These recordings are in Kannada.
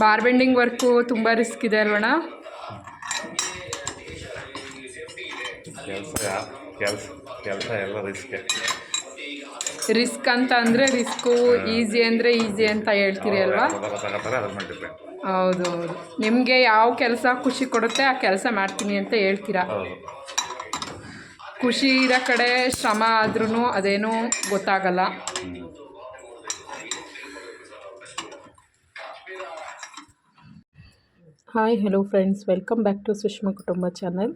ಬಾರ್ ಬೆಂಡಿಂಗ್ ವರ್ಕು ತುಂಬ ರಿಸ್ಕ್ ಇದೆ ಅಲ್ವಣ ರಿಸ್ಕೆ ಅಂತ ಅಂದರೆ ರಿಸ್ಕು ಈಸಿ ಅಂದರೆ ಈಸಿ ಅಂತ ಹೇಳ್ತೀರಿ ಅಲ್ವಾ? ಹೌದು ಹೌದು. ನಿಮಗೆ ಯಾವ ಕೆಲಸ ಖುಷಿ ಕೊಡುತ್ತೆ ಆ ಕೆಲಸ ಮಾಡ್ತೀನಿ ಅಂತ ಹೇಳ್ತೀರಾ? ಖುಷಿ ಇರೋ ಕಡೆ ಶ್ರಮ ಆದ್ರೂ ಅದೇನೂ ಗೊತ್ತಾಗಲ್ಲ. Hi hello friends welcome back to Sushma ಕುಟುಂಬ ಚಾನಲ್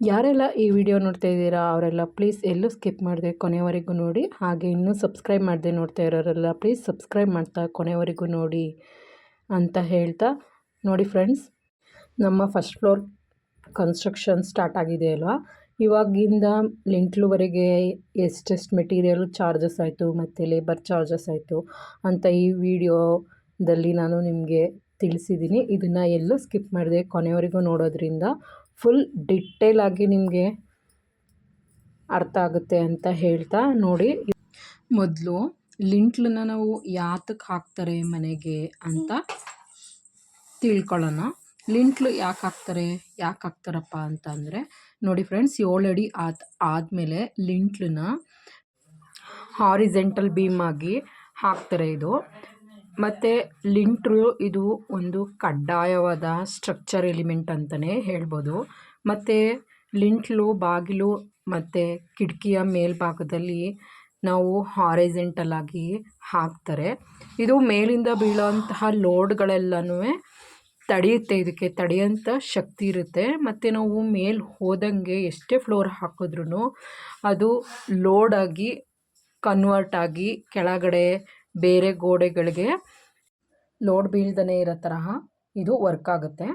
ಯಾರೆಲ್ಲ ಈ ವಿಡಿಯೋ ನೋಡ್ತಾ ಇದ್ದೀರಾ, ಅವರೆಲ್ಲ ಪ್ಲೀಸ್ ಎಲ್ಲೂ ಸ್ಕಿಪ್ ಮಾಡಿದೆ ಕೊನೆಯವರೆಗೂ ನೋಡಿ. ಹಾಗೆ ಇನ್ನೂ ಸಬ್ಸ್ಕ್ರೈಬ್ ಮಾಡದೆ ನೋಡ್ತಾ ಇರೋರೆಲ್ಲ ಪ್ಲೀಸ್ ಸಬ್ಸ್ಕ್ರೈಬ್ ಮಾಡ್ತಾ ಕೊನೆಯವರೆಗೂ ನೋಡಿ ಅಂತ ಹೇಳ್ತಾ ನೋಡಿ ಫ್ರೆಂಡ್ಸ್ ನಮ್ಮ ಫಸ್ಟ್ ಫ್ಲೋರ್ ಕನ್ಸ್ಟ್ರಕ್ಷನ್ ಸ್ಟಾರ್ಟ್ ಆಗಿದೆ ಅಲ್ವಾ? ಇವಾಗಿಂದ ಲಿಂಟ್ಲುವರೆಗೆ ಎಷ್ಟೆಷ್ಟು ಮೆಟೀರಿಯಲ್ ಚಾರ್ಜಸ್ ಆಯಿತು, ಮತ್ತು ಲೇಬರ್ ಚಾರ್ಜಸ್ ಆಯಿತು ಅಂತ ಈ ವಿಡಿಯೋದಲ್ಲಿ ನಾನು ನಿಮಗೆ ತಿಳಿಸಿದ್ದೀನಿ ಇದನ್ನು ಎಲ್ಲೂ ಸ್ಕಿಪ್ ಮಾಡಿದೆ ಕೊನೆಯವರೆಗೂ ನೋಡೋದ್ರಿಂದ ಫುಲ್ ಡಿಟೇಲ್ ಆಗಿ ನಿಮಗೆ ಅರ್ಥ ಆಗುತ್ತೆ ಅಂತ ಹೇಳ್ತಾ ನೋಡಿ. ಮೊದಲು ಲಿಂಟ್ಲನ್ನ ನಾವು ಯಾತಕ್ಕೆ ಹಾಕ್ತಾರೆ ಮನೆಗೆ ಅಂತ ತಿಳ್ಕೊಳ್ಳೋಣ. ಲಿಂಟ್ಲು ಯಾಕೆ ಹಾಕ್ತಾರೆ, ಯಾಕೆ ಹಾಕ್ತಾರಪ್ಪ ಅಂತ ಅಂದರೆ, ನೋಡಿ ಫ್ರೆಂಡ್ಸ್ ಏಳು ಅಡಿ ಆದ, ಆದಮೇಲೆ ಲಿಂಟ್ಲನ್ನ ಹಾರಿಜೆಂಟಲ್ ಬೀಮ್ ಆಗಿ ಹಾಕ್ತಾರೆ ಇದು. ಮತ್ತು ಲಿಂಟ್ರು ಇದು ಒಂದು ಕಡ್ಡಾಯವಾದ ಸ್ಟ್ರಕ್ಚರ್ ಎಲಿಮೆಂಟ್ ಅಂತಲೇ ಹೇಳ್ಬೋದು. ಮತ್ತು ಲಿಂಟ್ಲು ಬಾಗಿಲು ಮತ್ತು ಕಿಟಕಿಯ ಮೇಲ್ಭಾಗದಲ್ಲಿ ನಾವು ಹಾರಿಜೆಂಟಲ್ ಆಗಿ ಹಾಕ್ತಾರೆ. ಇದು ಮೇಲಿಂದ ಬೀಳೋಂತಹ ಲೋಡ್ಗಳೆಲ್ಲನೂ ತಡೆಯುತ್ತೆ, ಇದಕ್ಕೆ ತಡೆಯೋಂಥ ಶಕ್ತಿ ಇರುತ್ತೆ. ಮತ್ತು ನಾವು ಮೇಲೆ ಹೋದಂಗೆ ಎಷ್ಟೇ ಫ್ಲೋರ್ ಹಾಕಿದ್ರೂ ಅದು ಲೋಡಾಗಿ ಕನ್ವರ್ಟ್ ಆಗಿ ಕೆಳಗಡೆ ಬೇರೆ ಗೋಡೆಗಳಿಗೆ ಲೋಡ್ ಬೀಳ್ದನೇ ಇರೋ ತರಹ ಇದು ವರ್ಕ್ ಆಗುತ್ತೆ.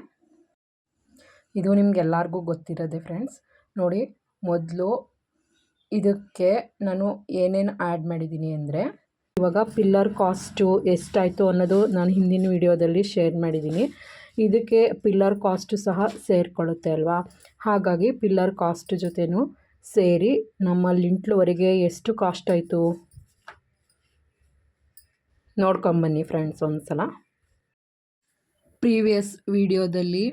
ಇದು ನಿಮ್ಗೆಲ್ಲರಿಗೂ ಗೊತ್ತಿರೋದೆ ಫ್ರೆಂಡ್ಸ್. ನೋಡಿ, ಮೊದಲು ಇದಕ್ಕೆ ನಾನು ಏನೇನು ಆ್ಯಡ್ ಮಾಡಿದ್ದೀನಿ ಅಂದರೆ, ಇವಾಗ ಪಿಲ್ಲರ್ ಕಾಸ್ಟು ಎಷ್ಟಾಯಿತು ಅನ್ನೋದು ನಾನು ಹಿಂದಿನ ವಿಡಿಯೋದಲ್ಲಿ ಶೇರ್ ಮಾಡಿದ್ದೀನಿ. ಇದಕ್ಕೆ ಪಿಲ್ಲರ್ ಕಾಸ್ಟು ಸಹ ಸೇರಿಕೊಳ್ಳುತ್ತೆ ಅಲ್ವಾ? ಹಾಗಾಗಿ ಪಿಲ್ಲರ್ ಕಾಸ್ಟ್ ಜೊತೆನೂ ಸೇರಿ ನಮ್ಮ ಲಿಂಟ್ಲುವರೆಗೆ ಎಷ್ಟು ಕಾಸ್ಟ್ ಆಯಿತು? ನೋಡ್ಕೊಂಬನ್ನಿ ಫ್ರೆಂಡ್ಸ್ ಒಂದು ಸಲ ಪ್ರೀವಿಯಸ್ ವಿಡಿಯೋದಲ್ಲಿ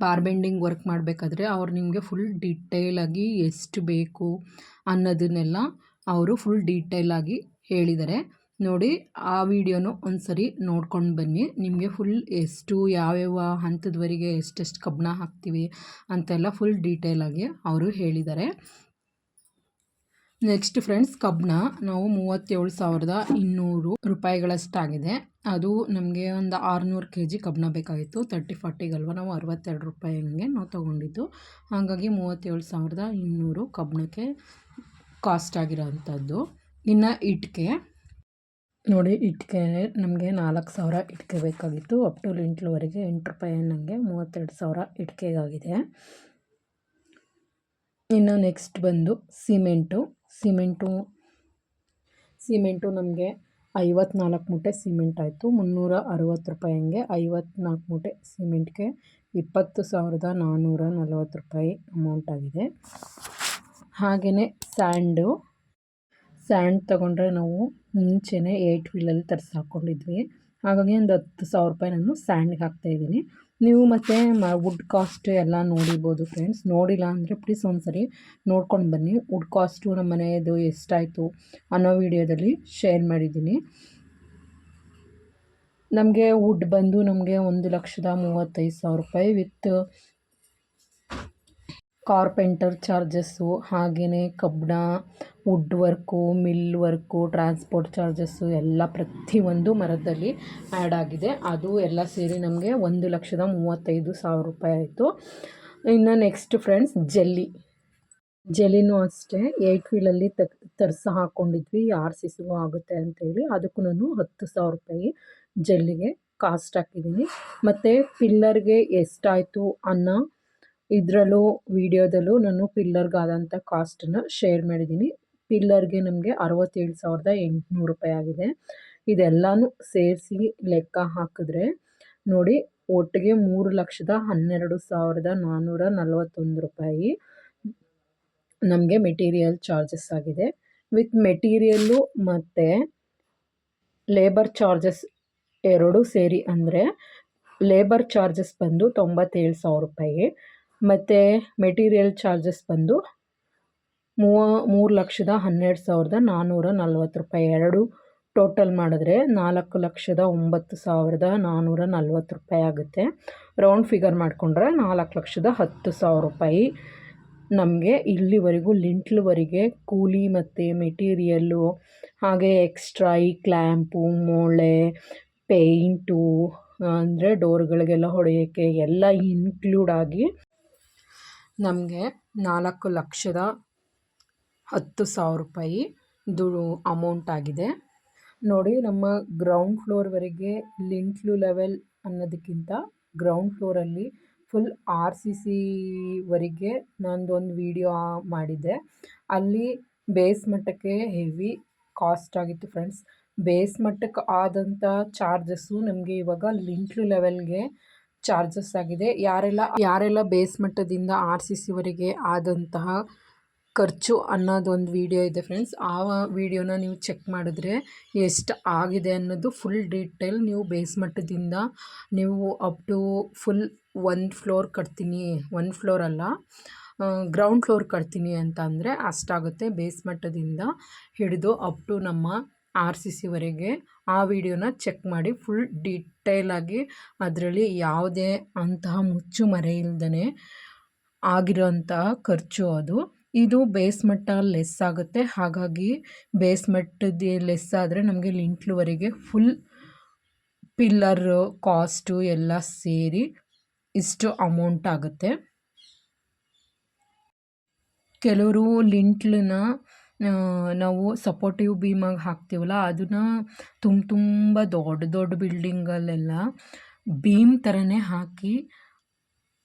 ಬಾರ್ ಬೆಂಡಿಂಗ್ ವರ್ಕ್ ಮಾಡಬೇಕಾದ್ರೆ ಅವ್ರು ನಿಮಗೆ ಫುಲ್ ಡೀಟೇಲಾಗಿ ಎಷ್ಟು ಬೇಕು ಅನ್ನೋದನ್ನೆಲ್ಲ ಅವರು ಫುಲ್ ಡೀಟೇಲಾಗಿ ಹೇಳಿದ್ದಾರೆ. ನೋಡಿ, ಆ ವಿಡಿಯೋನು ಒಂದು ಸರಿ ನೋಡ್ಕೊಂಡು ಬನ್ನಿ. ನಿಮಗೆ ಫುಲ್ ಎಷ್ಟು, ಯಾವ್ಯಾವ ಹಂತದವರೆಗೆ ಎಷ್ಟೆಷ್ಟು ಕಬ್ಬಣ ಹಾಕ್ತೀವಿ ಅಂತೆಲ್ಲ ಫುಲ್ ಡೀಟೇಲಾಗಿ ಅವರು ಹೇಳಿದ್ದಾರೆ. ನೆಕ್ಸ್ಟ್ ಫ್ರೆಂಡ್ಸ್ ಕಬ್ಬನ ನಾವು ಮೂವತ್ತೇಳು ಸಾವಿರದ ಇನ್ನೂರು ರೂಪಾಯಿಗಳಷ್ಟಾಗಿದೆ. ಅದು ನಮಗೆ ಒಂದು ಆರುನೂರು ಕೆ ಜಿ ಕಬ್ಬನ ಬೇಕಾಗಿತ್ತು. ತರ್ಟಿ ಫಾರ್ಟಿಗಲ್ವ ನಾವು ಅರವತ್ತೆರಡು ರೂಪಾಯಿ ಹಂಗೆ ನಾವು ತೊಗೊಂಡಿದ್ದು. ಹಾಗಾಗಿ ಮೂವತ್ತೇಳು ಸಾವಿರದ ಇನ್ನೂರು ಕಬ್ಬಣಕ್ಕೆ ಕಾಸ್ಟ್ ಆಗಿರೋವಂಥದ್ದು ಇನ್ನು ಇಟ್ಕೆ. ನೋಡಿ ಇಟ್ಟಿಗೆ ನಮಗೆ ನಾಲ್ಕು ಸಾವಿರ ಇಟ್ಕೆ ಬೇಕಾಗಿತ್ತು. ಅಪ್ ಟು ಲಿಂಟ್ಲುವರೆಗೆ ಎಂಟು ರೂಪಾಯಿ ನನಗೆ ಮೂವತ್ತೆರಡು ಸಾವಿರ ಇಟ್ಕೆಗಾಗಿದೆ. ಇನ್ನು ನೆಕ್ಸ್ಟ್ ಬಂದು ಸಿಮೆಂಟು ಸಿಮೆಂಟು ಸಿಮೆಂಟು ನಮಗೆ ಐವತ್ನಾಲ್ಕು ಮೂಟೆ ಸಿಮೆಂಟ್ ಆಯಿತು. ಮುನ್ನೂರ ಅರವತ್ತು ರೂಪಾಯಿ ಹಂಗೆ ಐವತ್ನಾಲ್ಕು ಮೂಟೆ ಸಿಮೆಂಟ್ಗೆ ಇಪ್ಪತ್ತು ಸಾವಿರದ ನಾನ್ನೂರ ನಲವತ್ತು ರೂಪಾಯಿ ಅಮೌಂಟ್ ಆಗಿದೆ. ಹಾಗೆಯೇ ಸ್ಯಾಂಡು, ಸ್ಯಾಂಡ್ ತಗೊಂಡ್ರೆ ನಾವು ಮುಂಚೆನೇ ಏಯ್ಟ್ ವೀಲಲ್ಲಿ ತರಿಸಿ ಹಾಕ್ಕೊಂಡಿದ್ವಿ ಹಾಗಾಗಿ ಒಂದು ಹತ್ತು ಸಾವಿರ ರೂಪಾಯಿ ನಾನು ಸ್ಯಾಂಡ್ಗೆ ಹಾಕ್ತಾಯಿದ್ದೀನಿ ನೀವು ಮತ್ತು ವುಡ್ ಕಾಸ್ಟ್ ಎಲ್ಲ ನೋಡಿಬೋದು ಫ್ರೆಂಡ್ಸ್ ನೋಡಿಲ್ಲ ಅಂದರೆ ಪ್ಲೀಸ್ ಒಂದು ಸರಿ ನೋಡ್ಕೊಂಡು ಬನ್ನಿ. ವುಡ್ ಕಾಸ್ಟು ನಮ್ಮ ಮನೆಯದು ಎಷ್ಟಾಯಿತು ಅನ್ನೋ ವಿಡಿಯೋದಲ್ಲಿ ಶೇರ್ ಮಾಡಿದ್ದೀನಿ. ನಮಗೆ ವುಡ್ ಬಂದು ನಮಗೆ ಒಂದು ಲಕ್ಷದ ಮೂವತ್ತೈದು ಸಾವಿರ ರೂಪಾಯಿ ವಿತ್ ಕಾರ್ಪೆಂಟರ್ ಚಾರ್ಜಸ್ಸು ಹಾಗೆಯೇ ಕಬ್ಬಣ, wood work, mill work, transport charges ಎಲ್ಲ ಪ್ರತಿಯೊಂದು ಮರದಲ್ಲಿ ಆ್ಯಡ್ ಆಗಿದೆ. ಅದು ಎಲ್ಲ ಸೇರಿ ನಮಗೆ ಒಂದು ಲಕ್ಷದ ಮೂವತ್ತೈದು ಸಾವಿರ ರೂಪಾಯಿ ಆಯಿತು. ಇನ್ನು ನೆಕ್ಸ್ಟ್ ಫ್ರೆಂಡ್ಸ್, ಜೆಲ್ಲಿ. ಜಲ್ಲಿನೂ ಅಷ್ಟೇ ಏಯ್ಟ್ ವೀಲಲ್ಲಿ ತಗ್ ತರ್ಸಿ ಹಾಕ್ಕೊಂಡಿದ್ವಿ ಆರ್ ಸಿ ಸಿಗೂ ಆಗುತ್ತೆ ಅಂತೇಳಿ. ಅದಕ್ಕೂ ನಾನು ಹತ್ತು ಸಾವಿರ ರೂಪಾಯಿ ಜೆಲ್ಲಿಗೆ ಕಾಸ್ಟ್ ಹಾಕಿದ್ದೀನಿ. ಮತ್ತು ಪಿಲ್ಲರ್ಗೆ ಎಷ್ಟಾಯಿತು ಅನ್ನೋ? ಇದರಲ್ಲೂ, ವಿಡಿಯೋದಲ್ಲೂ ನಾನು ಪಿಲ್ಲರ್ಗಾದಂಥ ಕಾಸ್ಟನ್ನು ಶೇರ್ ಮಾಡಿದ್ದೀನಿ. ಪಿಲ್ಲರ್ಗೆ ನಮಗೆ ಅರವತ್ತೇಳು ಸಾವಿರದ ಎಂಟುನೂರು ರೂಪಾಯಿ ಆಗಿದೆ. ಇದೆಲ್ಲನೂ ಸೇರಿಸಿ ಲೆಕ್ಕ ಹಾಕಿದ್ರೆ ನೋಡಿ, ಒಟ್ಟಿಗೆ ಮೂರು ಲಕ್ಷದ ಹನ್ನೆರಡು ಸಾವಿರದ ನಾನ್ನೂರ ನಲವತ್ತೊಂದು ರೂಪಾಯಿ ನಮಗೆ ಮೆಟೀರಿಯಲ್ ಚಾರ್ಜಸ್ ಆಗಿದೆ. ವಿತ್ ಮೆಟೀರಿಯಲ್ಲು ಮತ್ತು ಲೇಬರ್ ಚಾರ್ಜಸ್ ಎರಡೂ ಸೇರಿ ಅಂದರೆ, ಲೇಬರ್ ಚಾರ್ಜಸ್ ಬಂದು ತೊಂಬತ್ತೇಳು ಸಾವಿರ ರೂಪಾಯಿ. ಮತ್ತು ಮೆಟೀರಿಯಲ್ ಚಾರ್ಜಸ್ ಬಂದು ಮೂವ, ಮೂರು ಲಕ್ಷದ ಹನ್ನೆರಡು ಸಾವಿರದ ನಾನ್ನೂರ ನಲ್ವತ್ತು ರೂಪಾಯಿ. ಎರಡು ಟೋಟಲ್ ಮಾಡಿದ್ರೆ ನಾಲ್ಕು ಲಕ್ಷದ ಒಂಬತ್ತು ಸಾವಿರದ ನಾನ್ನೂರ ನಲ್ವತ್ತು ರೂಪಾಯಿ ಆಗುತ್ತೆ. ರೌಂಡ್ ಫಿಗರ್ ಮಾಡಿಕೊಂಡ್ರೆ ನಾಲ್ಕು ಲಕ್ಷದ ಹತ್ತು ಸಾವಿರ ರೂಪಾಯಿ. ನಮಗೆ ಇಲ್ಲಿವರೆಗೂ, ಲಿಂಟ್ಲ್ವರೆಗೆ ಕೂಲಿ ಮತ್ತು ಮೆಟೀರಿಯಲ್ಲು ಹಾಗೆ ಎಕ್ಸ್ಟ್ರಾ ಈ ಕ್ಲ್ಯಾಂಪು ಮೊಳೆ ಪೇಂಟು ಅಂದರೆ ಡೋರ್ಗಳಿಗೆಲ್ಲ ಹೊಡೆಯೋಕ್ಕೆ ಎಲ್ಲ ಇನ್ಕ್ಲೂಡ್ ಆಗಿ ನಮಗೆ ನಾಲ್ಕು ಲಕ್ಷದ ಹತ್ತು ಸಾವಿರ ರೂಪಾಯಿ ದು ಅಮೌಂಟ್ ಆಗಿದೆ. ನೋಡಿ, ನಮ್ಮ ಗ್ರೌಂಡ್ ಫ್ಲೋರ್ವರೆಗೆ ಲಿಂಟ್ಲು ಲೆವೆಲ್ ಅನ್ನೋದಕ್ಕಿಂತ ಗ್ರೌಂಡ್ ಫ್ಲೋರಲ್ಲಿ ಫುಲ್ ಆರ್ ಸಿ ಸಿವರೆಗೆ ನಂದೊಂದು ವಿಡಿಯೋ ಮಾಡಿದ್ದೆ. ಅಲ್ಲಿ ಬೇಸ್ ಮಟ್ಟಕ್ಕೆ ಹೆವಿ ಕಾಸ್ಟ್ ಆಗಿತ್ತು ಫ್ರೆಂಡ್ಸ್ ಬೇಸ್ ಮಟ್ಟಕ್ಕೆ ಆದಂಥ ಚಾರ್ಜಸ್ಸು ನಮಗೆ ಇವಾಗ ಲಿಂಟ್ಲು ಲೆವೆಲ್ಗೆ ಚಾರ್ಜಸ್ ಆಗಿದೆ. ಯಾರೆಲ್ಲ ಯಾರೆಲ್ಲ ಬೇಸ್ ಮಟ್ಟದಿಂದ ಆರ್ ಸಿ ಸಿವರೆಗೆ ಆದಂತಹ ಖರ್ಚು ಅನ್ನೋದೊಂದು ವಿಡಿಯೋ ಇದೆ ಫ್ರೆಂಡ್ಸ್ ಆ ವಿಡಿಯೋನ ನೀವು ಚೆಕ್ ಮಾಡಿದ್ರೆ ಎಷ್ಟು ಆಗಿದೆ ಅನ್ನೋದು ಫುಲ್ ಡೀಟೇಲ್ ನೀವು ಬೇಸ್ ಮಟ್ಟದಿಂದ ನೀವು ಅಪ್ ಟು ಫುಲ್ ಒಂದು ಫ್ಲೋರ್ ಕಟ್ತೀನಿ ಒನ್ ಫ್ಲೋರ್ ಅಲ್ಲ ಗ್ರೌಂಡ್ ಫ್ಲೋರ್ ಕಟ್ತೀನಿ ಅಂತ ಅಂದರೆ ಅಷ್ಟಾಗುತ್ತೆ ಬೇಸ್ ಮಟ್ಟದಿಂದ ಹಿಡಿದು ಅಪ್ ಟು ನಮ್ಮ ಆರ್ ಸಿ ಸಿವರೆಗೆ ಆ ವಿಡಿಯೋನ ಚೆಕ್ ಮಾಡಿ ಫುಲ್ ಡೀಟೇಲಾಗಿ ಅದರಲ್ಲಿ ಯಾವುದೇ ಅಂತಹ ಮುಚ್ಚು ಮರೆ ಇಲ್ದೇ ಆಗಿರೋಂತಹ ಖರ್ಚು ಅದು. ಇದು ಬೇಸ್ ಮಟ್ಟ ಲೆಸ್ ಆಗುತ್ತೆ. ಹಾಗಾಗಿ ಬೇಸ್ ಮಟ್ಟದ ಲೆಸ್ ಆದರೆ ನಮಗೆ ಲಿಂಟ್ಲುವರೆಗೆ ಫುಲ್ ಪಿಲ್ಲರು, ಕಾಸ್ಟು ಎಲ್ಲ ಸೇರಿ ಇಷ್ಟು ಅಮೌಂಟ್ ಆಗುತ್ತೆ. ಕೆಲವರು ಲಿಂಟ್ಲನ್ನ ನಾವು ಸಪೋರ್ಟಿವ್ ಬೀಮಾಗಿ ಹಾಕ್ತೀವಲ್ಲ, ಅದನ್ನು ತುಂಬ ತುಂಬ ದೊಡ್ಡ ದೊಡ್ಡ ಬಿಲ್ಡಿಂಗಲ್ಲೆಲ್ಲ ಬೀಮ್ ಥರನೇ ಹಾಕಿ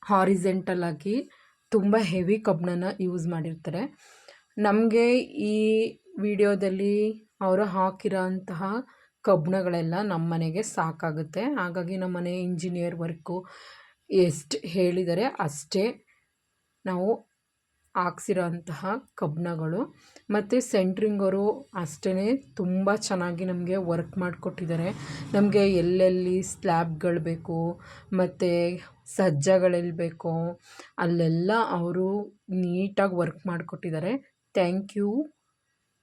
ಹಾರಿಜೆಂಟಲ್ ಆಗಿ ತುಂಬ ಹೆವಿ ಕಬ್ಬಣನ ಯೂಸ್ ಮಾಡಿರ್ತಾರೆ. ನಮಗೆ ಈ ವಿಡಿಯೋದಲ್ಲಿ ಅವರು ಹಾಕಿರೋ ಅಂತಹ ಕಬ್ಬಣಗಳೆಲ್ಲ ನಮ್ಮ ಮನೆಗೆ ಸಾಕಾಗುತ್ತೆ. ಹಾಗಾಗಿ ನಮ್ಮ ಮನೆ ಇಂಜಿನಿಯರ್ ವರ್ಕು ಎಷ್ಟು ಹೇಳಿದರೆ ಅಷ್ಟೇ ನಾವು ಹಾಕ್ಸಿರೋ ಅಂತಹ ಕಬ್ಬಣಗಳು ಮತ್ತು ಸೆಂಟ್ರಿಂಗವರು ಅಷ್ಟೇ ತುಂಬ ಚೆನ್ನಾಗಿ ನಮಗೆ ವರ್ಕ್ ಮಾಡಿಕೊಟ್ಟಿದ್ದಾರೆ. ನಮಗೆ ಎಲ್ಲೆಲ್ಲಿ ಸ್ಲ್ಯಾಬ್ಗಳು ಬೇಕು, ಮತ್ತು ಸಜ್ಜಗಳೆಲ್ಲಿ ಬೇಕೋ, ಅಲ್ಲೆಲ್ಲ ಅವರು ನೀಟಾಗಿ ವರ್ಕ್ ಮಾಡಿಕೊಟ್ಟಿದ್ದಾರೆ. ಥ್ಯಾಂಕ್ ಯು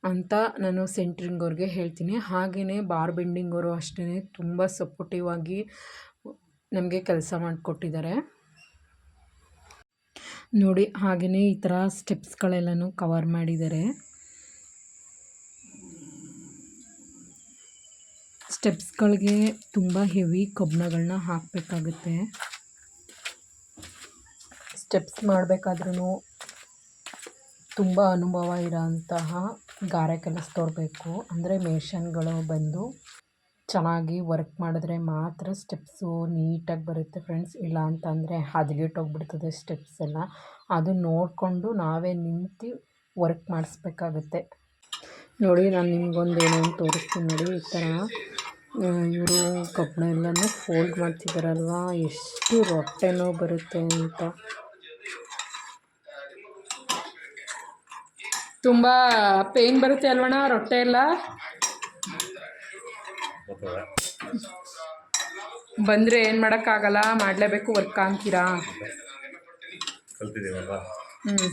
ಅಂತ ನಾನು ಸೆಂಟ್ರಿಂಗ್ ಅವ್ರಿಗೆ ಹೇಳ್ತೀನಿ. ಹಾಗೆಯೇ ಬಾರ್ ಬೆಂಡಿಂಗ್ ಅವರು ಅಷ್ಟೇ ತುಂಬ ಸಪೋರ್ಟಿವ್ ಆಗಿ ನಮಗೆ ಕೆಲಸ ಮಾಡಿಕೊಟ್ಟಿದ್ದಾರೆ. ನೋಡಿ ಹಾಗೆಯೇ ಈ ಥರ ಸ್ಟೆಪ್ಸ್ಗಳೆಲ್ಲನೂ ಕವರ್ ಮಾಡಿದ್ದಾರೆ. ಸ್ಟೆಪ್ಸ್ಗಳಿಗೆ ತುಂಬ ಹೆವಿ ಕಬ್ಬಣಗಳನ್ನ ಹಾಕಬೇಕಾಗುತ್ತೆ. ಸ್ಟೆಪ್ಸ್ ಮಾಡಬೇಕಾದ್ರೂ ತುಂಬ ಅನುಭವ ಇರೋಂತಹ ಗಾರೆ ಕೆಲಸ ತೋರಬೇಕು. ಅಂದರೆ ಮೇಷನ್ಗಳು ಬಂದು ಚೆನ್ನಾಗಿ ವರ್ಕ್ ಮಾಡಿದ್ರೆ ಮಾತ್ರ ಸ್ಟೆಪ್ಸು ನೀಟಾಗಿ ಬರುತ್ತೆ ಫ್ರೆಂಡ್ಸ್. ಇಲ್ಲ ಅಂತಂದರೆ ಹದಗೆಟ್ಟೋಗ್ಬಿಡ್ತದೆ ಸ್ಟೆಪ್ಸ್ ಎಲ್ಲ. ಅದು ನೋಡಿಕೊಂಡು ನಾವೇ ನಿಂತು ವರ್ಕ್ ಮಾಡಿಸ್ಬೇಕಾಗುತ್ತೆ. ನೋಡಿ, ನಾನು ನಿಮ್ಗೊಂದು ಏನೋ ಒಂದು ತೋರಿಸ್ತೀನಿ ನೋಡಿ. ಈ ಥರ ಇವರು ಕಬ್ಬಣ ಎಲ್ಲನೂ ಫೋಲ್ಡ್ ಮಾಡ್ತಿದ್ದಾರಲ್ವ ಎಷ್ಟು ರೊಟ್ಟೆನೋ ಬರುತ್ತೆ ಅಂತ. ತುಂಬ ಪೇಯ್ನ್ ಬರುತ್ತೆ ಅಲ್ವಣ್ಣ ರೊಟ್ಟೆ ಎಲ್ಲ? ಬಂದರೆ ಏನು ಆಗಲ್ಲ ಮಾಡಲೇಬೇಕು ವರ್ಕ್ ಕಲ್ತಿದ್ದೀವಲ್ವ ಹ್ಞೂ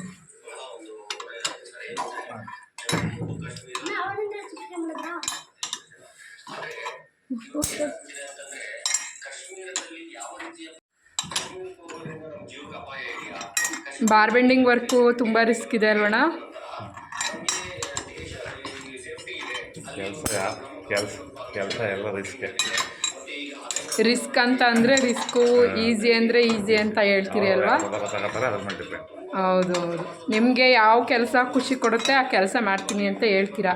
ಬಾರ್ ಬೆಂಡಿಂಗ್ ವರ್ಕು ತುಂಬ ರಿಸ್ಕ್ ಇದೆ ಅಲ್ವಣ ಕೆಲಸ ಕೆಲಸ. ಕೆಲಸ ಎಲ್ಲ ರಿಸ್ಕೆ ರಿಸ್ಕ್ ಅಂತ ಅಂದರೆ ರಿಸ್ಕು ಈಸಿ ಅಂದರೆ ಈಸಿ ಅಂತ ಹೇಳ್ತೀರಿ ಅಲ್ವಾ? ಹೌದು ಹೌದು. ನಿಮಗೆ ಯಾವ ಕೆಲಸ ಖುಷಿ ಕೊಡುತ್ತೆ ಆ ಕೆಲಸ ಮಾಡ್ತೀನಿ ಅಂತ ಹೇಳ್ತೀರಾ?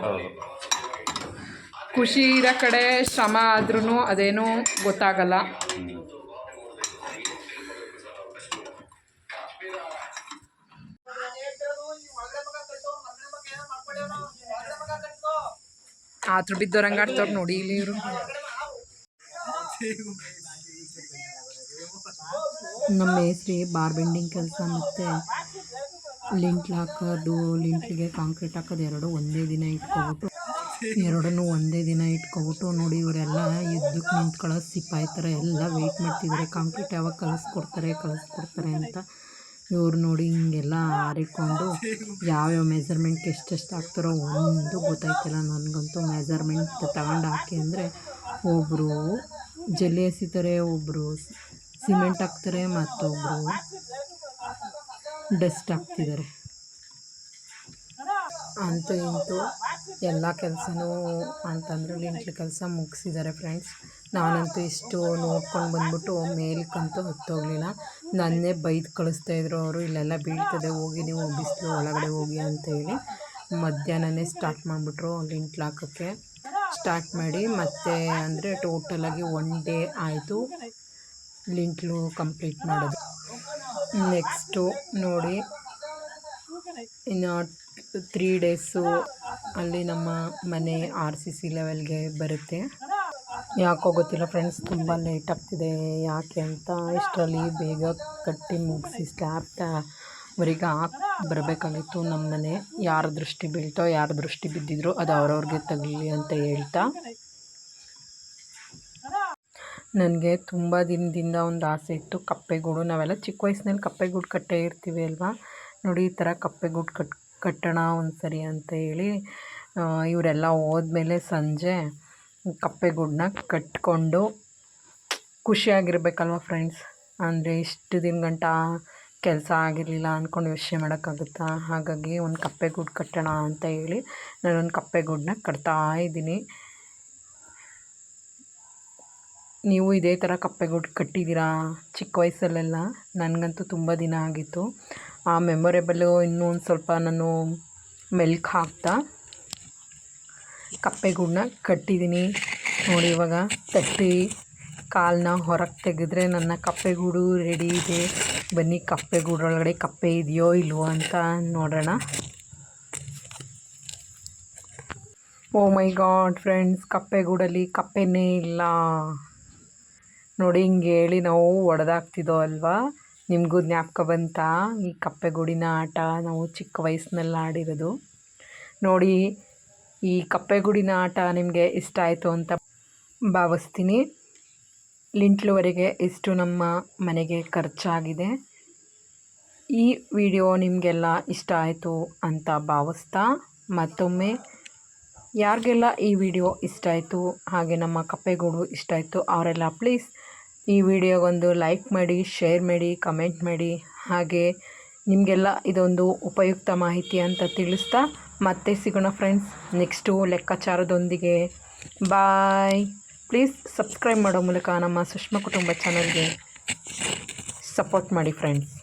ಖುಷಿ ಇರೋ ಕಡೆ ಶ್ರಮ ಆದ್ರೂ ಅದೇನೂ ಗೊತ್ತಾಗಲ್ಲ. ಆತ್ರ ಬಿದ್ದೋರಂಗೆ ಆಡ್ತವ್ರು ನೋಡಿ ಇಲ್ಲಿ ಇವರು. ನಮ್ಮ ಮೇಸ್ತ್ರಿ ಬಾರ್ ಬೆಂಡಿಂಗ್ ಕೆಲಸ ಮತ್ತೆ ಲಿಂಟ್ಲ್ ಹಾಕೋದು, ಲಿಂಟ್ಲಿಗೆ ಕಾಂಕ್ರೀಟ್ ಹಾಕೋದು, ಎರಡು ಒಂದೇ ದಿನ ಇಟ್ಕೋಬಿಟ್ಟು, ಎರಡನ್ನೂ ಒಂದೇ ದಿನ ಇಟ್ಕೊಬಿಟ್ಟು ನೋಡಿ ಇವರೆಲ್ಲ ಎದ್ದಕ್ಕೆ ನಿಂತ್ಕೊಳ್ಳೋ ಸಿಪಾಯಿ ಥರ ಎಲ್ಲ ವೆಯ್ಟ್ ಮಾಡ್ತಿದ್ದಾರೆ ಕಾಂಕ್ರೀಟ್ ಯಾವಾಗ ಕಲಿಸ್ಕೊಡ್ತಾರೆ ಕಲಿಸ್ಕೊಡ್ತಾರೆ ಅಂತ. ಇವ್ರು ನೋಡಿ ಹಿಂಗೆಲ್ಲ ಆರಿಕೊಂಡು ಯಾವ್ಯಾವ ಮೆಸರ್ಮೆಂಟ್ಗೆ ಎಷ್ಟೆಷ್ಟು ಹಾಕ್ತಾರೋ ಒಂದು ಗೊತ್ತಾಯ್ತಿಲ್ಲ ನನಗಂತೂ ಮೆಸರ್ಮೆಂಟ್ ತಗೊಂಡು ಹಾಕಿ ಅಂದರೆ ಒಬ್ಬರು ಜಲ್ಲಿ ಎಸಿತಾರೆ ಒಬ್ಬರು ಸಿಮೆಂಟ್ ಹಾಕ್ತಾರೆ ಮತ್ತೊಬ್ಬರು ಡಸ್ಟ್ ಹಾಕ್ತಿದ್ದಾರೆ. ಅಂತೂ ಇಂತೂ ಎಲ್ಲ ಕೆಲಸನೂ ಅಂತಂದರೆ ಲಿಂಟ್ಲು ಕೆಲಸ ಮುಗಿಸಿದ್ದಾರೆ ಫ್ರೆಂಡ್ಸ್ ನಾನಂತೂ ಇಷ್ಟು ನೋಡ್ಕೊಂಡು ಬಂದ್ಬಿಟ್ಟು ಮೇಲ್ಕಂತೂ ಹತ್ತೋಗಲಿಲ್ಲ. ನನ್ನೇ ಬೈದು ಕಳಿಸ್ತಾಯಿದ್ರು ಅವರು, ಇಲ್ಲೆಲ್ಲ ಬೀಳ್ತದೆ, ಹೋಗಿ ನೀವು ಬಿಸಿಲು ಒಳಗಡೆ ಹೋಗಿ ಅಂತ ಹೇಳಿ ಮಧ್ಯಾಹ್ನನೇ ಸ್ಟಾರ್ಟ್ ಮಾಡಿಬಿಟ್ರು ಲಿಂಟ್ಲು ಹಾಕೋಕ್ಕೆ ಸ್ಟಾರ್ಟ್ ಮಾಡಿ ಮತ್ತೆ ಅಂದರೆ ಟೋಟಲಾಗಿ ಒನ್ ಡೇ ಆಯಿತು ಲಿಂಟ್ಲು ಕಂಪ್ಲೀಟ್ ಮಾಡೋದು. ನೆಕ್ಸ್ಟು ನೋಡಿ ಇನ್ನು ತ್ರೀ ಡೇಸು ಅಲ್ಲಿ ನಮ್ಮ ಮನೆ ಆರ್ ಸಿ ಸಿ ಲೆವೆಲ್ಗೆ ಬರುತ್ತೆ. ಯಾಕೋ ಗೊತ್ತಿಲ್ಲ ಫ್ರೆಂಡ್ಸ್, ತುಂಬ ಲೇಟ್ ಆಗ್ತಿದೆ. ಯಾಕೆ ಅಂತ ಇಷ್ಟರಲ್ಲಿ ಬೇಗ ಕಟ್ಟಿ ಮುಗಿಸಿ ಸ್ಲ್ಯಾಬ್ ಅವರಿಗೆ ಹಾಕಿ ಬರಬೇಕಾಗಿತ್ತು ನಮ್ಮ ಮನೆ. ಯಾರ ದೃಷ್ಟಿ ಬೀಳ್ತೋ, ಯಾರ ದೃಷ್ಟಿ ಬಿದ್ದಿದ್ರು ಅದು ಅವ್ರವ್ರಿಗೆ ತಗಲಿ ಅಂತ ಹೇಳ್ತಾ. ನನಗೆ ತುಂಬ ದಿನದಿಂದ ಒಂದು ಆಸೆ ಇತ್ತು ಕಪ್ಪೆಗೂಡು. ನಾವೆಲ್ಲ ಚಿಕ್ಕ ವಯಸ್ಸಿನಲ್ಲಿ ಕಪ್ಪೆಗೂಡು ಕಟ್ಟೇ ಇರ್ತೀವಿ ಅಲ್ವಾ? ನೋಡಿ, ಈ ಥರ ಕಪ್ಪೆಗೂಡು ಕಟ್, ಕಟ್ಟೋಣ ಒಂದು ಸರಿ ಅಂತ ಹೇಳಿ ಇವರೆಲ್ಲ ಹೋದ್ಮೇಲೆ ಸಂಜೆ ಕಪ್ಪೆಗೂಡನ್ನ ಕಟ್ಕೊಂಡು ಖುಷಿಯಾಗಿರ್ಬೇಕಲ್ವ ಫ್ರೆಂಡ್ಸ್? ಅಂದರೆ ಇಷ್ಟು ದಿನ ಗಂಟ ಕೆಲಸ ಆಗಿರಲಿಲ್ಲ ಅಂದ್ಕೊಂಡು ಯೋಚನೆ ಮಾಡೋಕ್ಕಾಗುತ್ತಾ? ಹಾಗಾಗಿ ಒಂದು ಕಪ್ಪೆ ಗೂಡು ಕಟ್ಟೋಣ ಅಂತ ಹೇಳಿ ನಾನೊಂದು ಕಪ್ಪೆಗೂಡನ್ನ ಕಟ್ತಾ ಇದ್ದೀನಿ. ನೀವು ಇದೇ ಥರ ಕಪ್ಪೆಗೂಡು ಕಟ್ಟಿದ್ದೀರಾ? ಚಿಕ್ಕ ವಯಸ್ಸಲ್ಲೆಲ್ಲ? ನನಗಂತೂ ತುಂಬ ದಿನ ಆಗಿತ್ತು. ಆ ಮೆಮೊರೇಬಲ್ಲು ಇನ್ನೂ ಒಂದು ಸ್ವಲ್ಪ ನಾನು ಮೆಲ್ಕ್ ಹಾಕ್ತಾ ಕಪ್ಪೆಗೂಡನ್ನ ಕಟ್ಟಿದ್ದೀನಿ. ನೋಡಿ, ಇವಾಗ ತಟ್ಟಿ ಕಾಲನ್ನ ಹೊರಗೆ ತೆಗೆದ್ರೆ ನನ್ನ ಕಪ್ಪೆಗೂಡು ರೆಡಿ ಇದೆ. ಬನ್ನಿ ಕಪ್ಪೆಗೂಡೊಳಗಡೆ ಕಪ್ಪೆ ಇದೆಯೋ ಇಲ್ವೋ ಅಂತ ನೋಡೋಣ. ಓ ಮೈ ಗಾಡ್ ಫ್ರೆಂಡ್ಸ್, ಕಪ್ಪೆಗೂಡಲ್ಲಿ ಕಪ್ಪೆನೇ ಇಲ್ಲ. ನೋಡಿ, ಹಿಂಗೆ ಹೇಳಿ ನಾವು ಒಡೆದಾಗ್ತಿದ್ದೋ ಅಲ್ವಾ? ನಿಮಗೂ ಜ್ಞಾಪಕ ಬಂತಾ? ಈ ಕಪ್ಪೆಗೂಡಿನ ಆಟ ನಾವು ಚಿಕ್ಕ ವಯಸ್ಸಿನಲ್ಲಿ ಆಡಿರೋದು. ನೋಡಿ ಈ ಕಪ್ಪೆಗುಡಿನ ಆಟ ನಿಮಗೆ ಇಷ್ಟ ಆಯಿತು ಅಂತ ಭಾವಿಸ್ತೀನಿ. ಲಿಂಟ್ಲುವರೆಗೆ ಇಷ್ಟು ನಮ್ಮ ಮನೆಗೆ ಖರ್ಚಾಗಿದೆ. ಈ ವಿಡಿಯೋ ನಿಮಗೆಲ್ಲ ಇಷ್ಟ ಆಯಿತು ಅಂತ ಭಾವಿಸ್ತಾ ಮತ್ತೊಮ್ಮೆ ಯಾರಿಗೆಲ್ಲ ಈ ವಿಡಿಯೋ ಇಷ್ಟ ಆಯಿತು, ಹಾಗೆ ನಮ್ಮ ಕಪ್ಪೆಗೂಡು ಇಷ್ಟ ಆಯಿತು ಅವರೆಲ್ಲ ಪ್ಲೀಸ್ ಈ ವಿಡಿಯೋಗೊಂದು ಲೈಕ್ ಮಾಡಿ, ಶೇರ್ ಮಾಡಿ, ಕಮೆಂಟ್ ಮಾಡಿ. ಹಾಗೆ ನಿಮಗೆಲ್ಲ ಇದೊಂದು ಉಪಯುಕ್ತ ಮಾಹಿತಿ ಅಂತ ತಿಳಿಸ್ತಾ ಮತ್ತೆ ಸಿಗೋಣ ಫ್ರೆಂಡ್ಸ್ ನೆಕ್ಸ್ಟು ಲೆಕ್ಕಾಚಾರದೊಂದಿಗೆ. ಬಾಯ್ ಪ್ಲೀಸ್ ಸಬ್ಸ್ಕ್ರೈಬ್ ಮಾಡೋ ಮೂಲಕ ನಮ್ಮ ಸುಷ್ಮಾ ಕುಟುಂಬ ಚಾನಲ್ಗೆ ಸಪೋರ್ಟ್ ಮಾಡಿ ಫ್ರೆಂಡ್ಸ್